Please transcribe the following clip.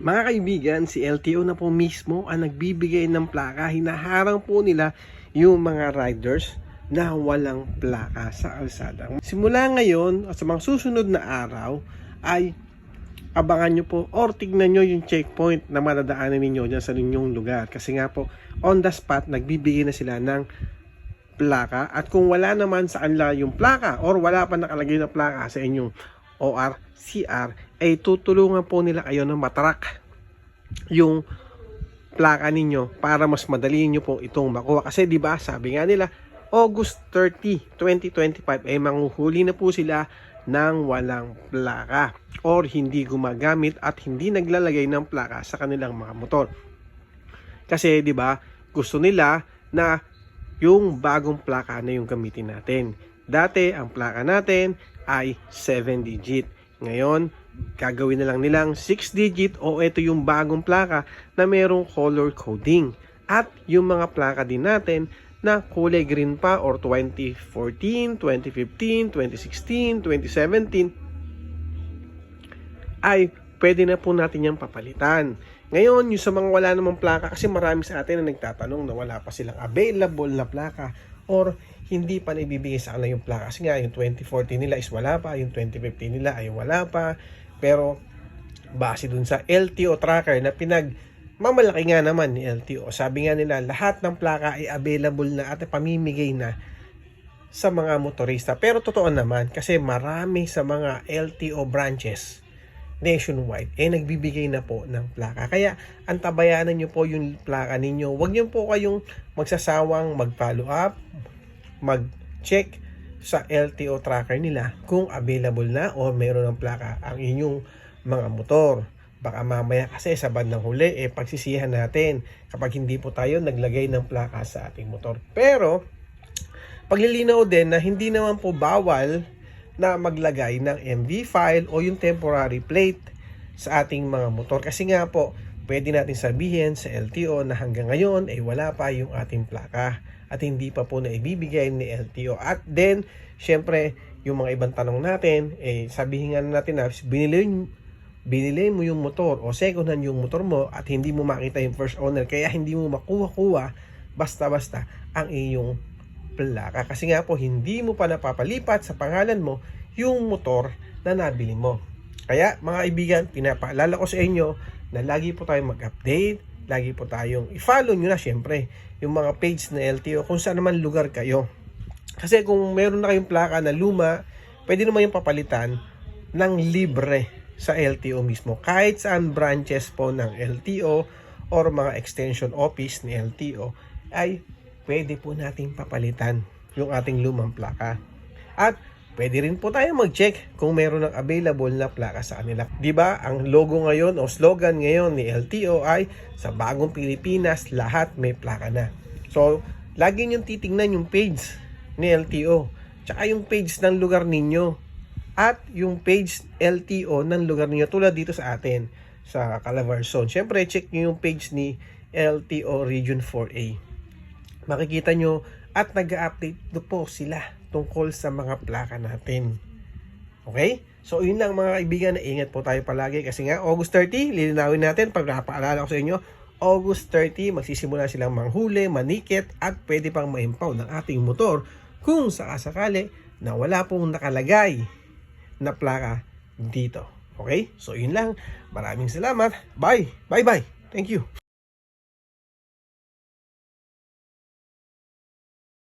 Mga kaibigan, si LTO na po mismo ang nagbibigay ng plaka. Hinaharang po nila yung mga riders na walang plaka sa kalsada. Simula ngayon at sa mga susunod na araw ay abangan nyo po or tignan nyo yung checkpoint na madadaanan ninyo dyan sa inyong lugar. Kasi nga po, on the spot, nagbibigay na sila ng plaka at kung wala naman sa kanila yung plaka or wala pa nakalagay na plaka sa inyong OR, CR, ay tutulungan po nila kayo na matrak yung plaka ninyo para mas madali nyo po itong makuha. Kasi di ba sabi nga nila, August 30, 2025 ay manguhuli na po sila ng walang plaka or hindi gumagamit at hindi naglalagay ng plaka sa kanilang mga motor. Kasi 'di ba, gusto nila na yung bagong plaka na yung gamitin natin. Dati ang plaka natin ay 7 digit. Ngayon, gagawin na lang nilang 6 digit o ito yung bagong plaka na merong color coding. At yung mga plaka din natin na kulay green pa or 2014, 2015, 2016, 2017 ay pwede na po natin yung papalitan. Ngayon, yung sa mga wala namang plaka, kasi marami sa atin na nagtatanong na wala pa silang available na plaka or hindi pa naibibigay sa kanila yung plaka. Kasi nga, yung 2014 nila is wala pa, yung 2015 nila ay wala pa. Pero, base dun sa LTO tracker na pinag mamalaki nga naman ni LTO. Sabi nga nila, lahat ng plaka ay available na at pamimigay na sa mga motorista. Pero totoo naman, kasi marami sa mga LTO branches nationwide, eh nagbibigay na po ng plaka. Kaya, antabayanan nyo po yung plaka ninyo. Huwag nyo po kayong magsasawang mag-follow up, mag-check sa LTO tracker nila kung available na o meron ng plaka ang inyong mga motor. Baka mamaya kasi sa bandang huli, eh pagsisihan natin kapag hindi po tayo naglagay ng plaka sa ating motor. Pero, paglilinaw din na hindi naman po bawal na maglagay ng MV file o yung temporary plate sa ating mga motor. Kasi nga po, pwede natin sabihin sa LTO na hanggang ngayon ay wala pa yung ating plaka at hindi pa po na ibibigay ni LTO. At then, syempre, yung mga ibang tanong natin, eh, sabihin nga natin na binili, binili mo yung motor o second hand yung motor mo at hindi mo makita yung first owner kaya hindi mo makuha-kuha basta-basta ang iyong plaka. Kasi nga po, hindi mo pa napapalipat sa pangalan mo yung motor na nabili mo. Kaya mga kaibigan, pinapaalala ko sa inyo na lagi po tayong mag-update, lagi po tayong i-follow nyo na syempre yung mga page na LTO kung saan naman lugar kayo. Kasi kung meron na kayong plaka na luma, pwede naman yung papalitan ng libre sa LTO mismo. Kahit saan branches po ng LTO or mga extension office ni LTO ay pwede po nating papalitan yung ating lumang plaka. At pwede rin po tayo mag-check kung meron ng available na plaka sa kanila. ba? Ang logo ngayon o slogan ngayon ni LTO ay sa bagong Pilipinas lahat may plaka na. So, lagi niyo titingnan yung page ni LTO. Tsaka yung page ng lugar ninyo. At yung page LTO ng lugar ninyo tulad dito sa atin sa Calabarzon. Siyempre, check niyo yung page ni LTO Region 4A makikita nyo at nag-update do po sila tungkol sa mga plaka natin. Okay? So, yun lang mga kaibigan ingat po tayo palagi kasi nga August 30, lilinawin natin pag napaalala ko sa inyo, August 30, magsisimula silang manghuli, manikit at pwede pang ma-impound ng ating motor kung sakasakali na wala pong nakalagay na plaka dito. Okay? So, yun lang. Maraming salamat. Bye! Bye-bye! Thank you!